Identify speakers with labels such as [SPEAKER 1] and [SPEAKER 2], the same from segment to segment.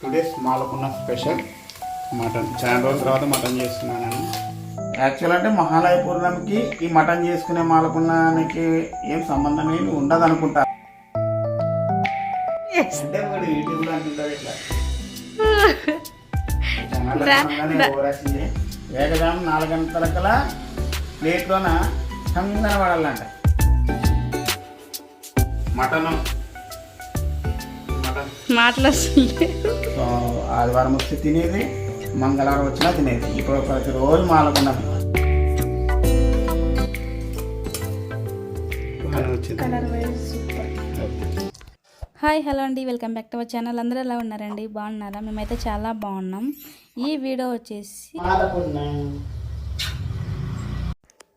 [SPEAKER 1] Today మాలకున్న special mutton చాలా రోజుల తర్వాత మటన్ చేస్తున్నాను నేను యాక్చువల్ అంటే మహాలయ పూర్ణమికి ఈ మటన్ చేసుకునే మాలకున్నానికి ఏం సంబంధం ఏమి ఉండదు అనుకుంటా అంటే ఒకటి యూట్యూబ్లో అంటుంటారు ఇట్లా. ఛానల్ రాగానే ఓవరాక్షన్ చేయి. వేగజాము నాలుగు గంటల కల్లా ప్లేట్లోన కంగన పడాలంట మటన్
[SPEAKER 2] మాటలు వస్తుంది
[SPEAKER 1] సో ఆదివారం వస్తే తినేది మంగళవారం వచ్చినా తినేది. ఇప్పుడు ప్రతిరోజు మాలకున్నది
[SPEAKER 2] హాయ్ హలో అండి. Welcome back to our channel. అందరూ ఎలా ఉన్నారండి? బాగున్నారా? మేమైతే చాలా బాగున్నాం. ఈ వీడియో వచ్చేసి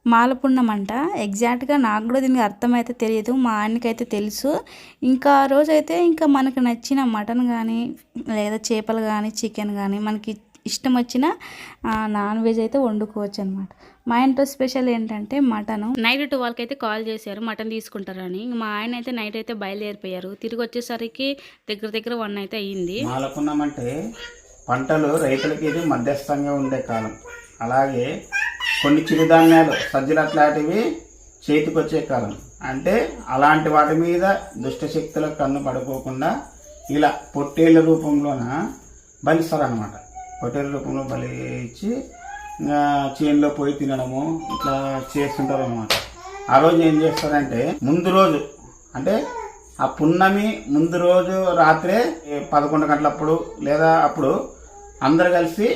[SPEAKER 2] మాలపున్నం అంట ఎగ్జాక్ట్గా నాకు కూడా దీనికి అర్థమైతే తెలియదు మా ఆయనకైతే తెలుసు. ఇంకా ఆ రోజు అయితే ఇంకా మనకు నచ్చిన మటన్ కానీ లేదా చేపలు కానీ చికెన్ కానీ మనకి ఇష్టం వచ్చిన నాన్ వెజ్ అయితే వండుకోవచ్చు అనమాట మా ఇంట్లో స్పెషల్ ఏంటంటే మటన్. నైట్ ట్వెల్వ్కి అయితే కాల్ చేశారు మటన్ తీసుకుంటారని. ఇంక మా ఆయన అయితే నైట్ అయితే బయలుదేరిపోయారు. తిరిగి వచ్చేసరికి దగ్గర దగ్గర వన్ అయితే అయ్యింది
[SPEAKER 1] మాలకున్నామంటే పంటలు రైతులకి ఇది మధ్యస్థంగా ఉండే కాలం. అలాగే కొన్ని చిరుధాన్యాలు సజ్జలు అట్లాంటివి చేతికి వచ్చే కాలం. అంటే అలాంటి వాటి మీద దుష్టశక్తుల కన్ను పడుకోకుండా ఇలా పొట్టేళ్ళ రూపంలోన బలిస్తారు అనమాట పొట్టేళ్ళ రూపంలో బలి ఇచ్చి చేనులో పోయి తినడము ఇట్లా చేస్తుంటారు అనమాట ఆ రోజు ఏం చేస్తారంటే ముందు రోజు అంటే ఆ పున్నమి ముందు రోజు రాత్రే పదకొండు గంటలప్పుడు లేదా అప్పుడు అందరు కలిసి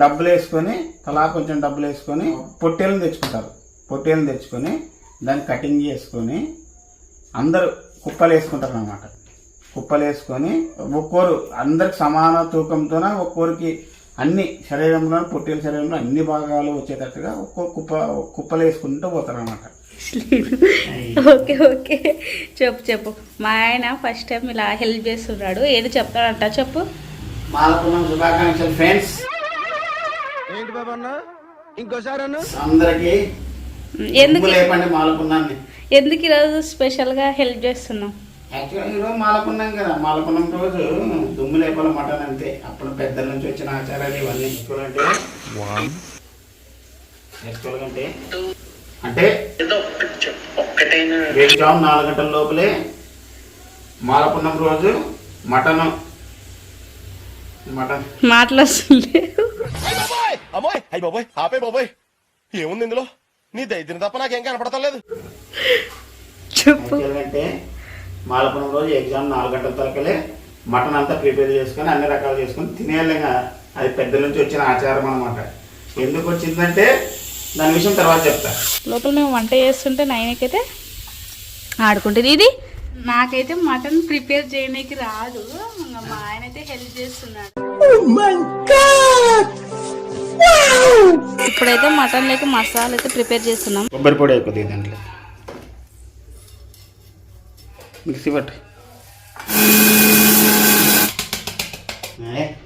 [SPEAKER 1] డబ్బులు వేసుకొని తలా కొంచెం డబ్బులు వేసుకొని పొట్టేలను తెచ్చుకుంటారు. పొట్టేలను తెచ్చుకొని దాన్ని కటింగ్ చేసుకొని అందరూ కుప్పలు వేసుకుంటారు అనమాట కుప్పలు వేసుకొని ఒక్కోరు అందరికి సమాన తూకంతోన ఒక్కోరికి అన్ని శరీరంలో పొట్టేల శరీరంలో అన్ని భాగాలు వచ్చేటట్టుగా ఒక్కో కుప్ప కుప్పలు వేసుకుంటూ పోతారు అనమాట
[SPEAKER 2] ఓకే ఓకే. చెప్పు చెప్పు. మా ఆయన ఫస్ట్ టైం ఇలా హెల్ప్ చేస్తున్నాడు. ఏది చెప్తాడంట చెప్పు?
[SPEAKER 1] మాలకున్నం శుభాకాంక్షలు ఫ్రెండ్స్.
[SPEAKER 3] బాబా అన్న ఇంకోసారి అన్న?
[SPEAKER 1] అందరికి
[SPEAKER 2] ఎందుకు?
[SPEAKER 1] లేపండి మాలకున్నాన్ని.
[SPEAKER 2] ఎందుకు ఈరోజు స్పెషల్గా హెల్ప్ చేస్తున్నాం
[SPEAKER 1] యాక్చువల్గా ఈరోజు మాలకున్నాం కదా. మాలకున్నం రోజు దుమ్ము లేపాల మటన్ అంతే. అప్పుడు పెద్దల నుంచి వచ్చిన ఆచారాలు ఇవన్నీ చూడండి యాక్చువల్గా అంటే అంటే జాము నాలుగు గంటల లోపలే మాలకున్నం రోజు మటన్
[SPEAKER 2] మాటలు వస్తుంది
[SPEAKER 3] అమ్మోయ్! అయ్యి బాబోయ్! ఆపే బాబోయ్! ఏముంది ఇందులో? నీ దైద్యం తప్ప నాకేం కనపడతలేదు
[SPEAKER 2] చెప్పు.
[SPEAKER 1] అంటే మాలపురం రోజు ఎగ్జామ్ నాలుగు గంటల తరకలే మటన్ అంతా ప్రిపేర్ చేసుకొని అన్ని రకాలు చేసుకొని తినేయాలిగా అది పెద్దల నుంచి వచ్చిన ఆచారం అనమాట ఎందుకు వచ్చిందంటే దాని విషయం తర్వాత చెప్తా.
[SPEAKER 2] లోపల మేము వంట చేస్తుంటే నాయనకైతే ఆడుకుంటుంది. ఇది నాకైతే మటన్ ప్రిపేర్ చేయడానికి రాదు. ఇంకా మా ఆయన అయితే హెల్ప్ చేస్తున్నాడు. ఇప్పుడైతే మటన్ లేక మసాలా అయితే ప్రిపేర్ చేస్తున్నాం.
[SPEAKER 1] కొబ్బరి పొడి అయిపోతుంది దాంట్లో. మిక్సీ పట్టు.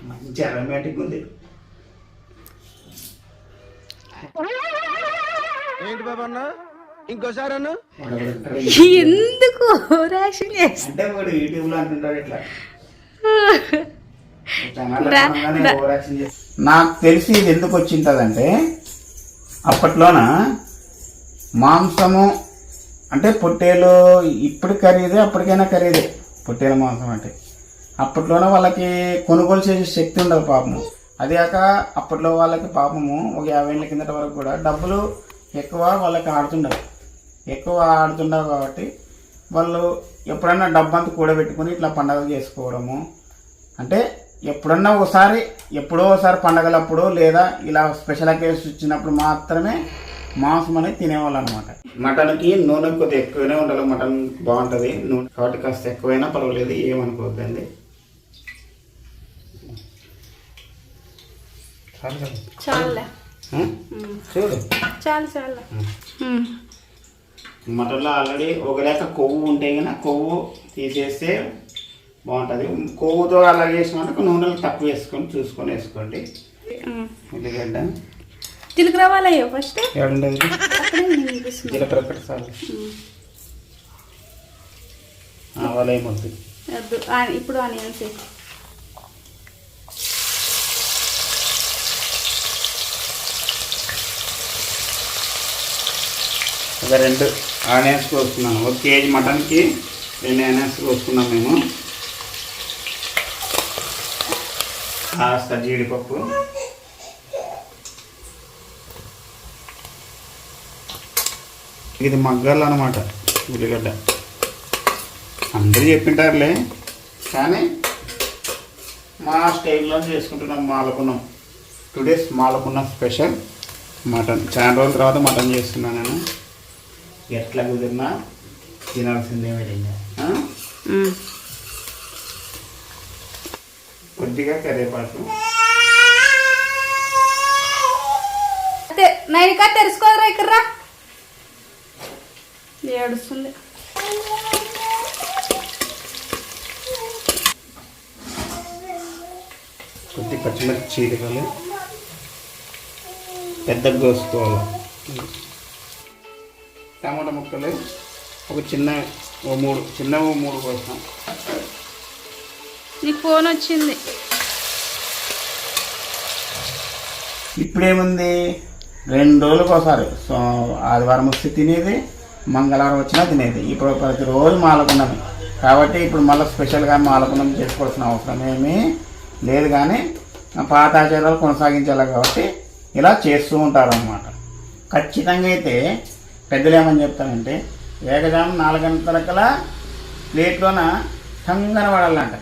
[SPEAKER 1] మంచి అరోమాటిక్ ఉంది.
[SPEAKER 3] ఏంటి బాబా అన్న? ఇంకోసారి.
[SPEAKER 2] ఎందుకు రేషన్ చేస్తా?
[SPEAKER 1] అంటే వాడు యూట్యూబ్లో అంటుంటాడు ఇట్లా. నాకు తెలిసి ఇది ఎందుకు వచ్చింటదంటే అప్పట్లోన మాంసము అంటే పొట్టేలు ఇప్పుడు ఖరీదే అప్పటికైనా ఖరీదే. పొట్టేల మాంసం అంటే. అప్పట్లోన వాళ్ళకి కొనుగోలు చేసే శక్తి ఉండదు పాపము. అది కాక అప్పట్లో వాళ్ళకి పాపము ఒక యాభై ఏళ్ళ కిందట వరకు కూడా డబ్బులు ఎక్కువ వాళ్ళకి ఆడుతుండవు ఎక్కువ ఆడుతుండవు కాబట్టి వాళ్ళు ఎప్పుడన్నా డబ్బంతా కూడబెట్టుకుని ఇట్లా పండగలు చేసుకోవడము. అంటే ఎప్పుడన్నా ఒకసారి ఎప్పుడో ఒకసారి పండగలప్పుడు లేదా ఇలా స్పెషల్ అకేషన్స్ వచ్చినప్పుడు మాత్రమే మాంసం అనేది తినేవాళ్ళు అనమాట మటన్కి నూనె కొద్దిగా ఎక్కువనే ఉండాలి. మటన్ బాగుంటుంది. నూనె కాబట్టి కాస్త ఎక్కువైనా పర్వాలేదు. ఏమనుకోవద్దండి. చాలు? చూడు.
[SPEAKER 2] చాలు చాలు.
[SPEAKER 1] మటన్లో ఆల్రెడీ ఒక లేక కొవ్వు ఉంటే కనుక కొవ్వు తీసేస్తే బాగుంటుంది. కొవ్వుతో అలా చేసినాక నూనెలు తక్కువ వేసుకొని చూసుకొని వేసుకోండి. ఉల్లిగడ్డ.
[SPEAKER 2] తిలుగు రావాలయ్యో ఫస్ట్
[SPEAKER 1] ఏడుండదు. జీలకర్ర ఒకటి చాలు.
[SPEAKER 2] వద్దు. ఇప్పుడు ఆనియన్స్
[SPEAKER 1] ఒక రెండు ఆనియన్స్ కోసుకున్నాను. ఒక కేజీ మటన్కి రెండు ఆనియన్స్ కోసుకున్నాం మేము. కాస్త జీడిపప్పు. ఇది మగ్గాలు అనమాట ఉల్లిగడ్డ. అందరూ చెప్పింటారులే కానీ మా స్టైల్లో చేసుకుంటున్నాం మాలకున్నాం. టుడేస్ మాలకున్న స్పెషల్ మటన్. చాలా రోజుల తర్వాత మటన్ చేస్తున్నాను నేను. ఎట్లా కుదిరినా తినాల్సిందే?
[SPEAKER 2] ఉమ్.
[SPEAKER 1] కొద్దిగా కరివేపాకు
[SPEAKER 2] నైనికా తెరుచుకోదరా ఇక్కడ రా. ఏడుస్తుంది
[SPEAKER 1] కొద్ది పచ్చిమిర్చి చీలికలు పెద్ద కోసుకోవాలి టమాటా ముక్కలు ఒక చిన్న ఓ మూడు చిన్న ఓ మూడు కోసాం
[SPEAKER 2] నీకు ఫోన్ వచ్చింది.
[SPEAKER 1] ఇప్పుడేముంది? రెండు రోజులకు ఒకసారి. సో ఆదివారం వస్తే తినేది మంగళవారం వచ్చినా తినేది. ఇప్పుడు ప్రతిరోజు మాలకున్నది కాబట్టి ఇప్పుడు మళ్ళీ స్పెషల్గా మాలకున్నం చేసుకోవాల్సిన అవసరం ఏమీ లేదు కానీ పాత ఆచారాలు కొనసాగించాలి కాబట్టి ఇలా చేస్తూ ఉంటారు అన్నమాట ఖచ్చితంగా అయితే పెద్దలు ఏమని చెప్తారంటే వేగజాము నాలుగు గంటలకల ప్లేట్లోన టంగన పడాలంట.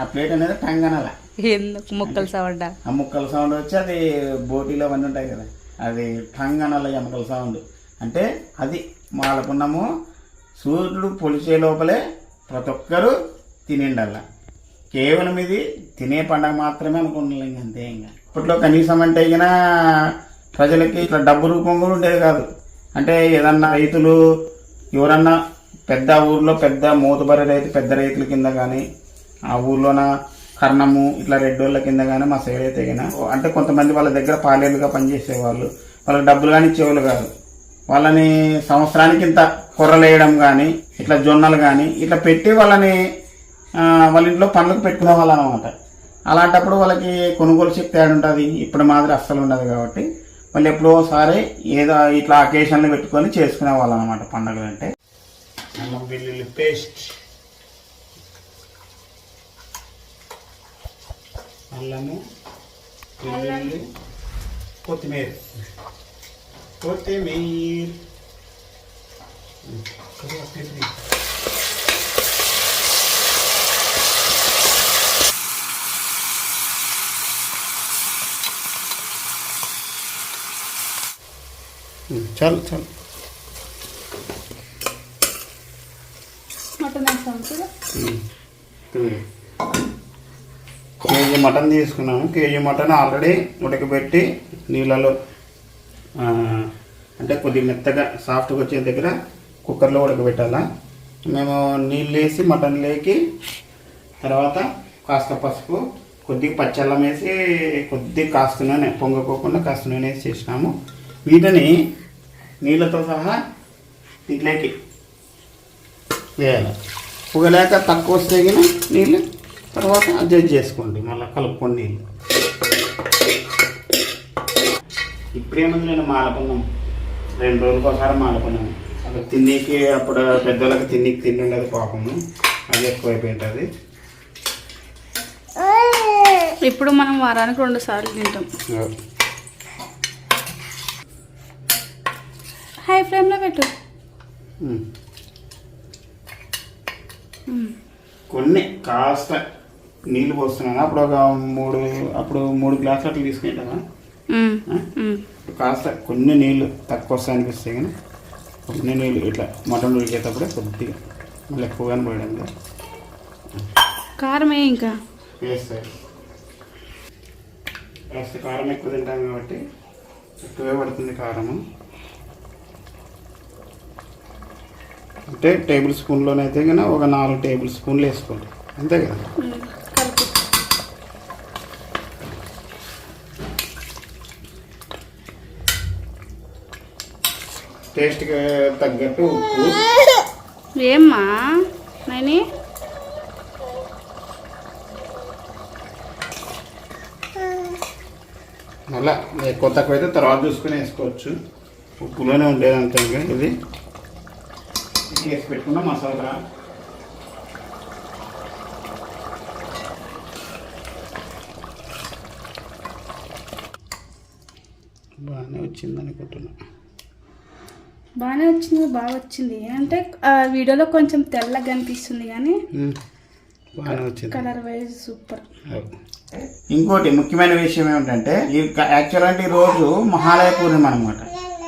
[SPEAKER 1] ఆ ప్లేట్ అనేది టంగనల.
[SPEAKER 2] ఎందుకు ముక్కలు సవడ్డా
[SPEAKER 1] ఆ ముక్కల సౌండ్ వచ్చి అది బోటీలో అవన్నీ ఉంటాయి కదా అది టంగ్ అనాలి ఎముకల సౌండ్. అంటే అది మాలకున్నము సూర్యుడు పొలిచే లోపలే ప్రతి ఒక్కరూ తినిండల్లా. కేవలం ఇది తినే పండగ మాత్రమే అనుకుంటున్నాం ఇంక అంతే ఇంకా. ఇప్పట్లో కనీసం అంటే ఇక ప్రజలకి ఇట్లా డబ్బు రూపం కూడా ఉండేది కాదు. అంటే ఏదన్నా రైతులు ఎవరన్నా పెద్ద ఊర్లో పెద్ద మూతబరి రైతు పెద్ద రైతుల కింద కానీ ఆ ఊర్లోన కర్ణము ఇట్లా రెడ్డోళ్ళ కింద కానీ మా సైడ్ అయితే అంటే కొంతమంది వాళ్ళ దగ్గర పాలేలుగా పనిచేసేవాళ్ళు. వాళ్ళకి డబ్బులు కానీ ఇచ్చేవాళ్ళు కాదు. వాళ్ళని సంవత్సరానికి ఇంత కొర్రలేయడం కానీ ఇట్లా జొన్నలు కానీ ఇట్లా పెట్టి వాళ్ళని వాళ్ళ ఇంట్లో పనులకు పెట్టుకునే వాళ్ళు అనమాట అలాంటప్పుడు వాళ్ళకి కొనుగోలు శక్తి ఉంటుంది ఇప్పుడు మాదిరి అస్సలు ఉండదు కాబట్టి వాళ్ళు ఎప్పుడో ఒకసారి ఏదో ఇట్లా అకేషన్లు పెట్టుకొని చేసుకునే వాళ్ళు అనమాట పండుగలు అంటే. అల్లం వెల్లుల్లి పేస్ట్ అల్లము వెల్లుల్లి కొత్తిమీర. కొత్తిమీర. చాలు చాలు.
[SPEAKER 2] మటన్
[SPEAKER 1] కేజీ మటన్ తీసుకున్నాము కేజీ మటన్ ఆల్రెడీ ఉడకబెట్టి నీళ్ళలో అంటే కొద్దిగా మెత్తగా సాఫ్ట్గా వచ్చే దగ్గర కుక్కర్లో ఉడకబెట్టాలా. మేము నీళ్ళు వేసి మటన్ లేకి తర్వాత కాస్త పసుపు కొద్దిగా పచ్చళ్ళం వేసి కొద్దిగా కాస్త నూనె పొంగకోకుండా కాస్త నూనె వేసి చేసినాము. వీటిని నీళ్ళతో సహా దీంట్లోకి వేయాలి. పొగలేక తక్కువ వస్తే గిన నీళ్ళు తర్వాత అడ్జస్ట్ చేసుకోండి మళ్ళీ కలుపుకోండి నీళ్ళు. ఇప్పుడేముంది నేను మాలకున్నాం రెండు రోజులకు ఒకసారి మాలకున్నాము అక్కడ తిన్నీకి అప్పుడు పెద్దోళ్ళకి తిన్నీకి తిండి ఉండదు పాపము అది ఎక్కువైపోయి ఉంటుంది
[SPEAKER 2] ఇప్పుడు మనం వారానికి రెండు సార్లు తింటాం. హై ఫ్లేమ్లో పెట్టు.
[SPEAKER 1] కొన్ని కాస్త నీళ్ళు పోస్తున్నాను అప్పుడు ఒక మూడు అప్పుడు మూడు గ్లాసులు అట్లా?
[SPEAKER 2] ఉమ్.
[SPEAKER 1] కాస్త కొన్ని నీళ్ళు తక్కువ వస్తాయి అనిపిస్తాయి కానీ కొన్ని నీళ్ళు ఇట్లా మటన్ ఉడికేటప్పుడే కొద్దిగా మళ్ళీ ఎక్కువగానే పోయడం.
[SPEAKER 2] కారమే ఇంకా
[SPEAKER 1] వేస్తాయి వేస్తే కారం ఎక్కువ తింటాం కాబట్టి ఎక్కువే పడుతుంది కారము అంటే టేబుల్ స్పూన్లోనైతే కన్నా ఒక నాలుగు టేబుల్ స్పూన్లు వేసుకోండి. అంతే కదా? టేస్ట్కి తగ్గట్టు ఉప్పు.
[SPEAKER 2] ఏమ్మా నైని?
[SPEAKER 1] మళ్ళీ ఎక్కువ తక్కువ అయితే తర్వాత చూసుకొని వేసుకోవచ్చు. ఉప్పులోనే ఉండేది అంతే ఇంకా ఇది? చేసి పెట్టుకున్న మసాలా బాగానే వచ్చింది అనుకుంటున్నా.
[SPEAKER 2] బాగానే వచ్చింది బాగా వచ్చింది. అంటే ఆ వీడియోలో కొంచెం తెల్లగా కనిపిస్తుంది కానీ కలర్ వైజ్ సూపర్.
[SPEAKER 1] ఇంకోటి ముఖ్యమైన విషయం ఏమిటంటే యాక్చువల్ అంటే ఈ రోజు మహాలయ పూర్ణిమ అనమాట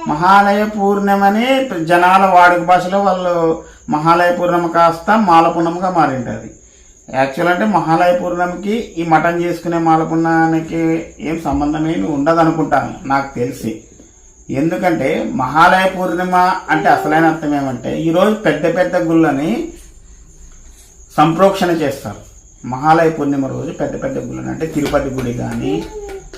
[SPEAKER 1] మహాలయ పూర్ణిమని జనాల వాడుక భాషలో వాళ్ళు మహాలయ పూర్ణిమ కాస్త మాలపున్నముగా మారింది అది యాక్చువల్ అంటే మహాలయ పూర్ణమికి ఈ మటన్ చేసుకునే మాల ఏం సంబంధం ఏమి ఉండదు అనుకుంటాను నాకు తెలిసి. ఎందుకంటే మహాలయ పూర్ణిమ అంటే అసలైన అర్థం ఏమంటే ఈరోజు పెద్ద పెద్ద గుళ్ళని సంప్రోక్షణ చేస్తారు. మహాలయ పూర్ణిమ రోజు పెద్ద పెద్ద గుళ్ళని అంటే తిరుపతి గుడి కానీ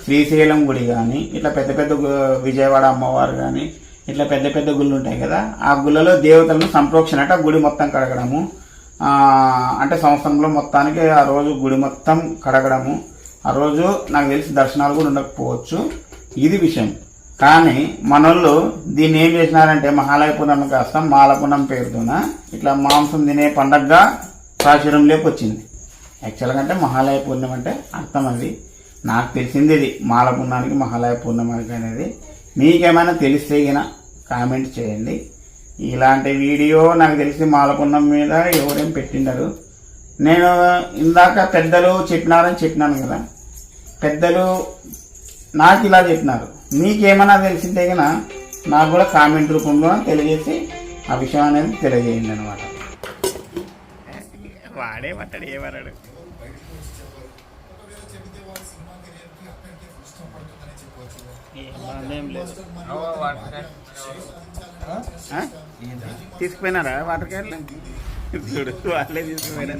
[SPEAKER 1] శ్రీశైలం గుడి కానీ ఇట్లా పెద్ద పెద్ద గు- విజయవాడ అమ్మవారు కానీ ఇట్లా పెద్ద పెద్ద గుళ్ళు ఉంటాయి కదా ఆ గుళ్ళలో దేవతలను సంప్రోక్షణ అంటే గుడి మొత్తం కడగడము. అంటే సంవత్సరంలో మొత్తానికి ఆ రోజు గుడి మొత్తం కడగడము. ఆ రోజు నాకు తెలిసి దర్శనాలు కూడా ఉండకపోవచ్చు. ఇది విషయం. కానీ మనోళ్ళు దీన్ని ఏం చేసినారంటే మహాలయ పుణ్యం కాస్త మాలపునం పేరుతోన ఇట్లా మాంసం తినే పండగగా ప్రాచుర్యంలోకి వచ్చింది. యాక్చువల్గా అంటే మహాలయ పూర్ణిమ అంటే అర్థం అది. నాకు తెలిసింది ఇది మాల పుణ్యానికి మహాలయ పూర్ణిమ అనేది. మీకేమైనా తెలిస్తే గిన కామెంట్ చేయండి. ఇలాంటి వీడియో నాకు తెలిసి మాల పుణ్యం మీద ఎవరేం పెట్టిండరు. నేను ఇందాక పెద్దలు చెప్పినారని చెప్పినాను కదా. పెద్దలు నాకు ఇలా చెప్పినారు. మీకేమైనా తెలిసిందే కనుక నాకు కూడా కామెంట్ రూపంలో తెలియజేసి ఆ విషయం అనేది తెలియజేయండి అనమాట వాడే పట్టడు ఏమన్నాడు ఏం లేదు ఆ? తీసుకుపోయినారా వాటర్ క్యాన్లు చూడు వాళ్ళే తీసుకుపోయినా